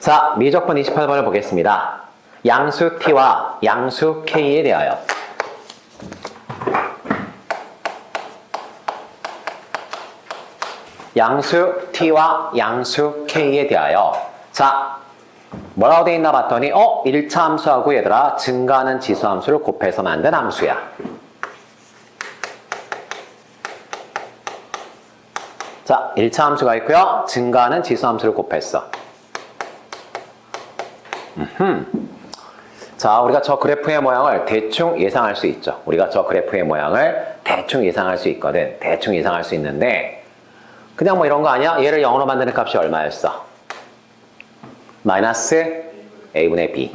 자, 미적분 28번을 보겠습니다. 양수 t와 양수 k에 대하여 양수 t와 양수 k에 대하여 자, 뭐라고 돼 있나 봤더니 어? 1차 함수하고 얘들아 증가하는 지수 함수를 곱해서 만든 함수야. 자, 1차 함수가 있고요. 증가하는 지수 함수를 곱했어. 음흠. 자, 우리가 저 그래프의 모양을 대충 예상할 수 있죠. 우리가 저 그래프의 모양을 대충 예상할 수 있거든. 대충 예상할 수 있는데 그냥 뭐 이런 거 아니야? 얘를 0으로 만드는 값이 얼마였어? 마이너스 a분의 b.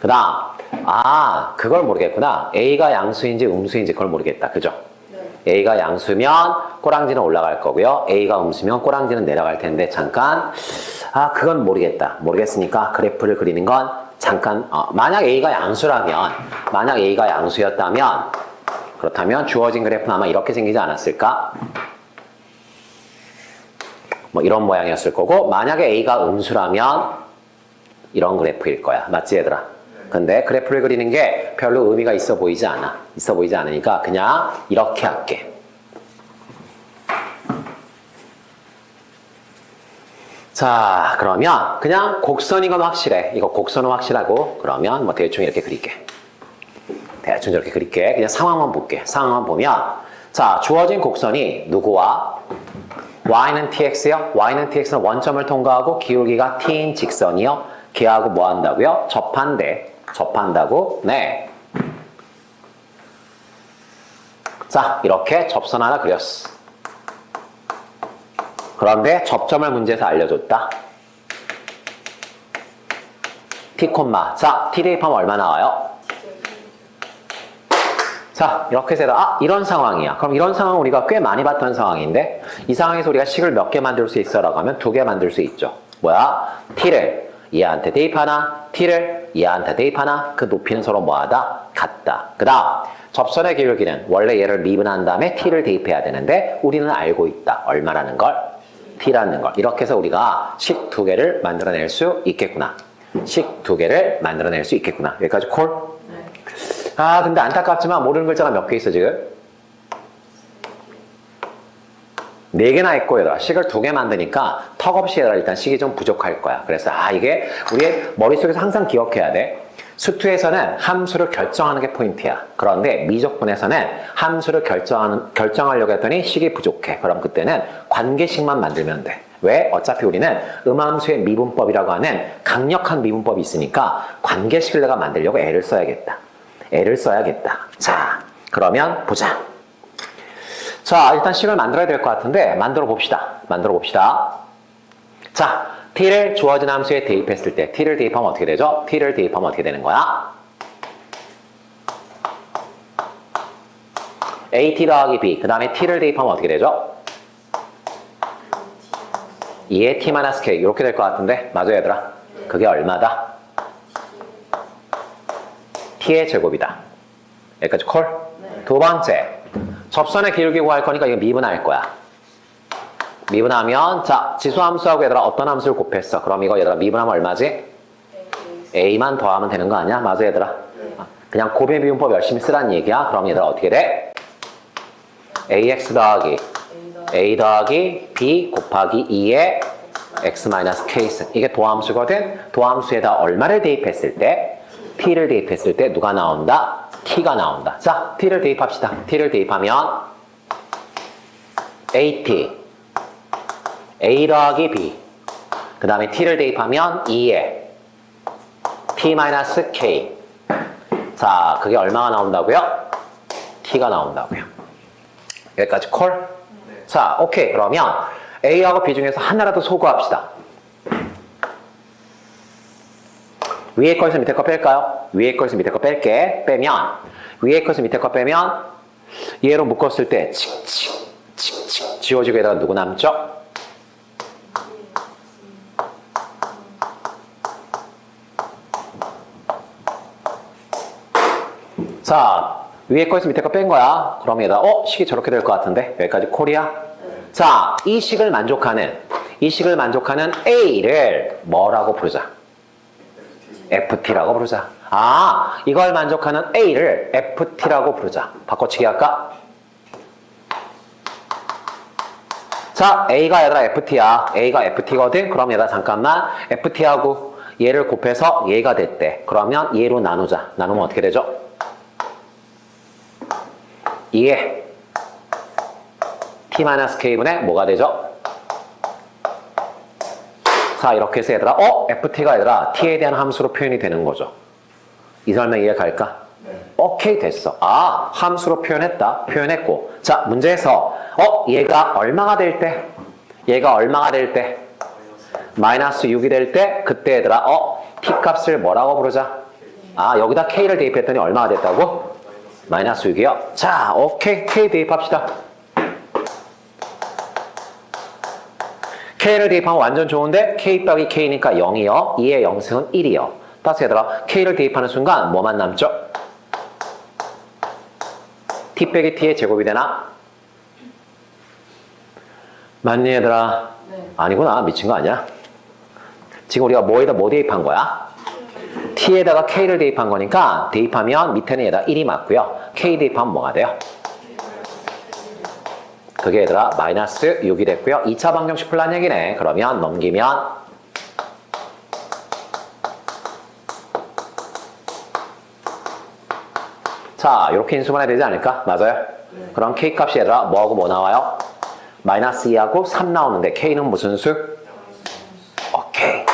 그 다음, 아, 그걸 모르겠구나. a가 양수인지 음수인지 그걸 모르겠다. 그죠? A가 양수면 꼬랑지는 올라갈 거고요. a가 음수면 꼬랑지는 내려갈 텐데 잠깐 아 그건 모르겠다. 모르겠으니까 그래프를 그리는 건 잠깐 어, 만약 a가 양수라면 만약 a가 양수였다면 그렇다면 주어진 그래프는 아마 이렇게 생기지 않았을까? 뭐 이런 모양이었을 거고 만약에 a가 음수라면 이런 그래프일 거야. 맞지 얘들아? 근데 그래프를 그리는 게 별로 의미가 있어 보이지 않아. 있어 보이지 않으니까 그냥 이렇게 할게. 자, 그러면 그냥 곡선인 건 확실해. 이거 곡선은 확실하고 그러면 뭐 대충 이렇게 그릴게. 대충 저렇게 그릴게. 그냥 상황만 볼게. 상황만 보면 자, 주어진 곡선이 누구와 y는 tx요. y는 tx는 원점을 통과하고 기울기가 t인 직선이요. 걔하고 뭐 한다고요? 접한대. 접한다고? 네. 자, 이렇게 접선 하나 그렸어. 그런데 접점을 문제에서 알려줬다. t 콤마. 자, t 대입하면 얼마 나와요? 자, 이렇게 해서 아, 이런 상황이야. 그럼 이런 상황은 우리가 꽤 많이 봤던 상황인데 이 상황에서 우리가 식을 몇 개 만들 수 있어 라고 하면 두 개 만들 수 있죠. 뭐야? t를 얘한테 대입하나 t를 얘한테 대입하나 그 높이는 서로 뭐하다? 같다. 그 다음 접선의 기울기는 원래 얘를 미분한 다음에 t를 대입해야 되는데 우리는 알고 있다. 얼마라는 걸? t라는 걸. 이렇게 해서 우리가 식 두 개를 만들어낼 수 있겠구나. 식 두 개를 만들어낼 수 있겠구나. 여기까지 콜? 아 근데 안타깝지만 모르는 글자가 몇 개 있어 지금? 네 개나 있고 얘들아. 식을 두 개 만드니까 턱없이 얘들아 일단 식이 좀 부족할 거야. 그래서 아 이게 우리의 머릿속에서 항상 기억해야 돼. 수투에서는 함수를 결정하는 게 포인트야. 그런데 미적분에서는 함수를 결정하는, 결정하려고 했더니 식이 부족해. 그럼 그때는 관계식만 만들면 돼. 왜? 어차피 우리는 음함수의 미분법이라고 하는 강력한 미분법이 있으니까 관계식을 내가 만들려고 애를 써야겠다. 애를 써야겠다. 자 그러면 보자 자, 일단 식을 만들어야 될 것 같은데 만들어 봅시다. 만들어 봅시다. 자, t를 주어진 함수에 대입했을 때 t를 대입하면 어떻게 되죠? t를 대입하면 어떻게 되는 거야? at 더하기 b 그 다음에 t를 대입하면 어떻게 되죠? 2의 t-k 이렇게 될 것 같은데 맞아요 얘들아? 그게 얼마다? t의 제곱이다. 여기까지 콜? 두 번째 접선의 기울기 구할 거니까 이거 미분할 거야. 미분하면 자 지수 함수하고 얘들아 어떤 함수를 곱했어? 그럼 이거 얘들아 미분하면 얼마지? a만 더하면 되는 거 아니야? 맞아 얘들아? 그냥 고배 미분법 열심히 쓰란 얘기야. 그럼 얘들아 어떻게 돼? ax 더하기 a 더하기 b 곱하기 2의 x 마이너스 k승 이게 도함수거든. 도함수에다 얼마를 대입했을 때 t를 대입했을 때 누가 나온다? T가 나온다. 자, t를 대입합시다. t를 대입하면 at a 더하기 b 그 다음에 t를 대입하면 2에 t-k 자, 그게 얼마가 나온다고요? t가 나온다고요. 여기까지 콜? 자, 오케이. 그러면 a하고 b 중에서 하나라도 소구합시다. 위에 거에서 밑에 거 뺄까요? 위에 거에서 밑에 거 뺄게. 빼면 위에 거에서 밑에 거 빼면 얘로 묶었을 때 칙칙 칙칙 지워지고 에다가 누구 남죠? 자 위에 거에서 밑에 거 뺀 거야. 그럼 얘다 어 식이 저렇게 될 것 같은데 여기까지 콜이야? 자, 이 식을 만족하는, 이 식을 만족하는 A를 뭐라고 부르자? FT라고 부르자. 아, 이걸 만족하는 A를 FT라고 부르자. 바꿔치기 할까? 자, A가 얘들아 FT야. A가 FT거든? 그럼 얘들아 잠깐만 FT하고 얘를 곱해서 얘가 됐대. 그러면 얘로 나누자. 나누면 어떻게 되죠? 2에 T-K분의 뭐가 되죠? 자, 이렇게 해서 얘들아, 어? FT가 얘들아, T에 대한 함수로 표현이 되는 거죠. 이 설명 이해 갈까? 오케이, 됐어. 아, 함수로 표현했다. 표현했고. 자, 문제에서, 어? 얘가 얼마가 될 때? 얘가 얼마가 될 때? 마이너스 6이 될 때? 그때 얘들아, 어? T 값을 뭐라고 부르자? 아, 여기다 K를 대입했더니 얼마가 됐다고? 마이너스 6이요? 자, 오케이. K 대입합시다. K를 대입하면 완전 좋은데 K 빼기 K니까 0이요. 2의 0승은 1이요. 따라서 얘들아 K를 대입하는 순간 뭐만 남죠? T 빼기 T의 제곱이 되나? 맞니 얘들아? 네. 아니구나 미친 거 아니야? 지금 우리가 뭐에다 뭐 대입한 거야? T에다가 K를 대입한 거니까 대입하면 밑에는 얘다 1이 맞고요. K 대입하면 뭐가 돼요? 그게 얘들아 마이너스 6이 됐고요. 2차 방정식 풀란 얘기네. 그러면 넘기면 자 이렇게 인수분해 되지 않을까? 맞아요? 그럼 K 값이 얘들아 뭐하고 뭐 나와요? 마이너스 2하고 3 나오는데 K는 무슨 수? 오케이.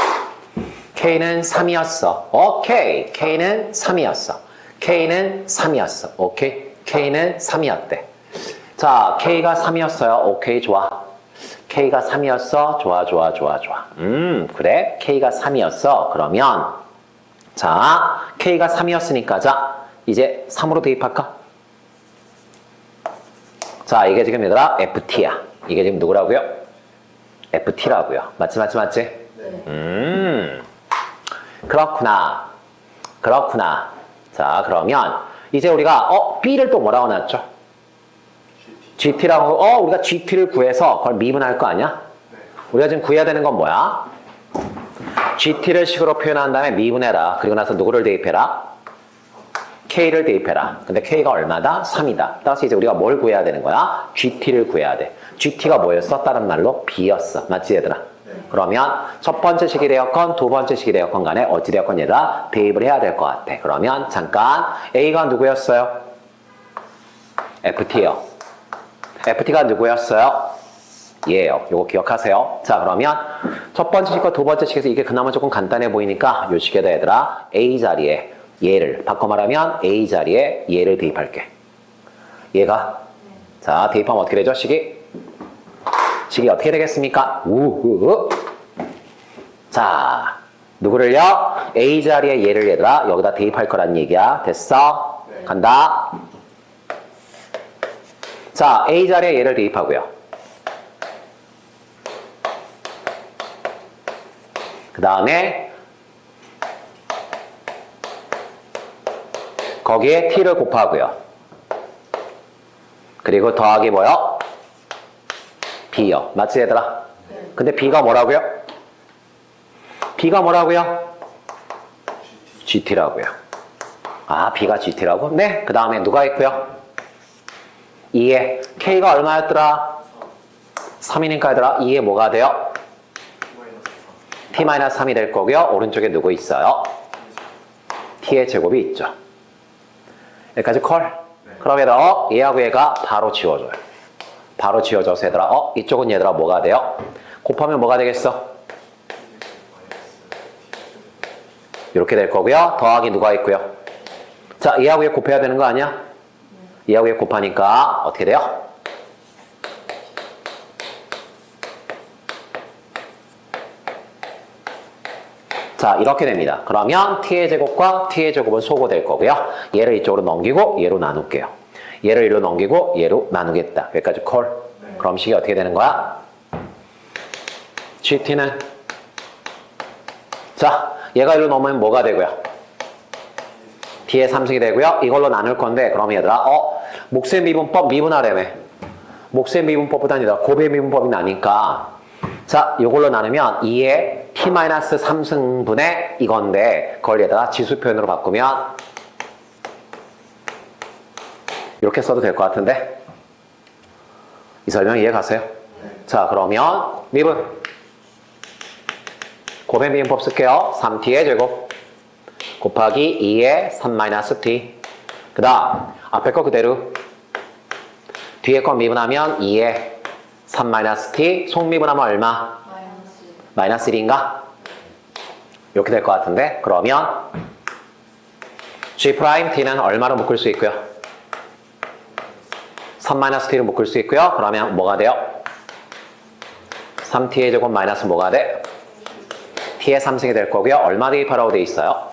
K는 3이었어. 오케이. K는 3이었어. K는 3이었어. 오케이. K는 3이었대. 자, K가 3이었어요. 오케이, 좋아. K가 3이었어. 좋아, 좋아, 좋아, 좋아. 음, 그래. K가 3이었어. 그러면, 자, K가 3이었으니까, 자, 이제 3으로 대입할까? 자, 이게 지금 얘들아, FT야. 이게 지금 누구라고요? FT라고요. 맞지, 맞지, 맞지? 네. 음, 그렇구나. 그렇구나. 자, 그러면, 이제 우리가, 어, B를 또 뭐라고 놨죠? GT라고, 어, 우리가 GT를 구해서 그걸 미분할 거 아니야? 우리가 지금 구해야 되는 건 뭐야? GT를 식으로 표현한 다음에 미분해라. 그리고 나서 누구를 대입해라? K를 대입해라. 근데 K가 얼마다? 3이다. 따라서 이제 우리가 뭘 구해야 되는 거야? GT를 구해야 돼. GT가 뭐였어? 다른 말로 B였어. 맞지 얘들아? 그러면 첫 번째 식이 되었건 두 번째 식이 되었건 간에 어찌 되었건 얘들아 대입을 해야 될 것 같아. 그러면 잠깐 A가 누구였어요? FT요. FT가 누구였어요? 얘예요. 요거 기억하세요. 자, 그러면 첫 번째 식과 두 번째 식에서 이게 그나마 조금 간단해 보이니까 요 식에다 얘들아 A 자리에 얘를 바꿔 말하면 A 자리에 얘를 대입할게. 얘가 자, 대입하면 어떻게 되죠? 식이 식이 어떻게 되겠습니까? 우우. 자, 누구를요? A 자리에 얘를 얘들아 여기다 대입할 거란 얘기야. 됐어? 간다. 자, A 자리에 얘를 대입하고요. 그 다음에 거기에 t를 곱하고요. 그리고 더하기 뭐요? b요. 맞지 얘들아? 근데 b가 뭐라고요? b가 뭐라고요? gt라고요. 아, b가 gt라고? 네. 그 다음에 누가 있고요? 2에 k가 얼마였더라? 3이니까 얘들아 2에 뭐가 돼요? t-3이 될 거고요. 오른쪽에 누구 있어요? t의 제곱이 있죠. 여기까지 콜. 그럼 얘들아 어? 얘하고 얘가 바로 지워져요. 바로 지워져서 얘들아 어? 이쪽은 얘들아 뭐가 돼요? 곱하면 뭐가 되겠어? 이렇게 될 거고요. 더하기 누가 있고요? 자, 얘하고 얘 곱해야 되는 거 아니야? 얘하고 얘 곱하니까 어떻게 돼요? 자, 이렇게 됩니다. 그러면 t의 제곱과 t의 제곱은 소거될 거고요. 얘를 이쪽으로 넘기고 얘로 나눌게요. 얘를 이로 넘기고 얘로 나누겠다. 여기까지 콜. 그럼 식이 어떻게 되는 거야? GT는 자, 얘가 이로 넘으면 뭐가 되고요? D의 3승이 되고요. 이걸로 나눌 건데 그럼 얘들아 어? 목세 미분법 미분하래매 목수의 미분법보다 아니라 곱의 미분법이 나니까. 자, 이걸로 나누면 2의 t-3승분의 이건데 그걸 얘다가 지수 표현으로 바꾸면 이렇게 써도 될 것 같은데? 이 설명 이해 가세요? 자, 그러면 미분. 곱의 미분법 쓸게요. 3t의 제곱 곱하기 2의 3-t 그 다음 앞에 거 그대로 뒤에 거 미분하면 2의 3-t 속미분하면 얼마? 마이너스 1인가? 이렇게 될 것 같은데 그러면 G'T는 얼마로 묶을 수 있고요? 3-t로 묶을 수 있고요. 그러면 뭐가 돼요? 3t의 제곱 마이너스 뭐가 돼? t의 3승이 될 거고요. 얼마 대입하라고 돼 있어요?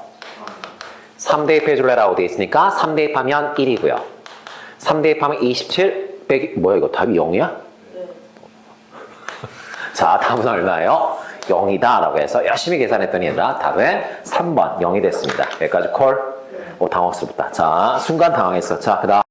3 대입해 줄래라고 돼 있으니까 3 대입하면 1이고요. 3 대입하면 27 빼기 뭐야 이거 답이 0이야? 자 답은 얼마예요? 0이다 라고 해서 열심히 계산했더니 얘들아 답은 3번 0이 됐습니다. 여기까지 콜. 오 당황스럽다. 자 순간 당황했어. 자 그 다음